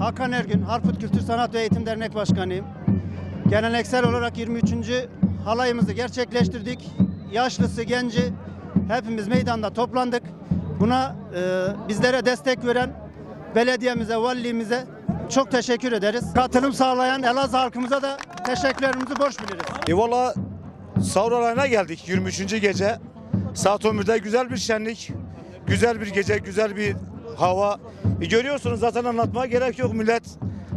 Hakan Ergün, Harput Kültür Sanat ve Eğitim Dernek Başkanıyım. Geleneksel olarak 23. halayımızı gerçekleştirdik. Yaşlısı, genci hepimiz meydanda toplandık. Buna e, bizlere destek veren belediyemize, valiliğimize çok teşekkür ederiz. Katılım sağlayan Elazığ halkımıza da teşekkürlerimizi borç biliriz. E valla sahur alanına geldik 23. gece. Saat 11'de güzel bir şenlik, güzel bir gece, güzel bir hava. E görüyorsunuz zaten anlatmaya gerek yok millet.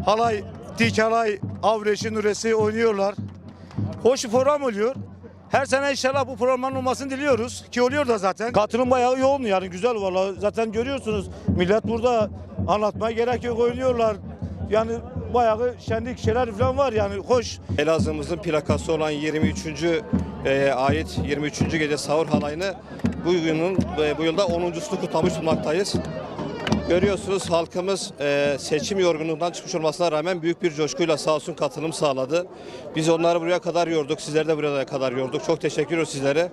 Halay, dik halay, avreşi, nuresi oynuyorlar. Hoş bir program oluyor. Her sene inşallah bu programın olmasını diliyoruz ki oluyor da zaten. Katılım bayağı yoğun yani güzel valla. Zaten görüyorsunuz millet burada anlatmaya gerek yok oynuyorlar. Yani bayağı şenlik şeyler falan var yani hoş. Elazığ'ımızın plakası olan 23. e, ait 23. gece sahur halayını bu yılın e, bu yılda 10.sunu kutlamış bulmaktayız. Görüyorsunuz halkımız e, seçim yorgunluğundan çıkmış olmasına rağmen büyük bir coşkuyla sağ olsun katılım sağladı. Biz onları buraya kadar yorduk, sizleri de buraya kadar yorduk. Çok teşekkür ediyoruz sizlere.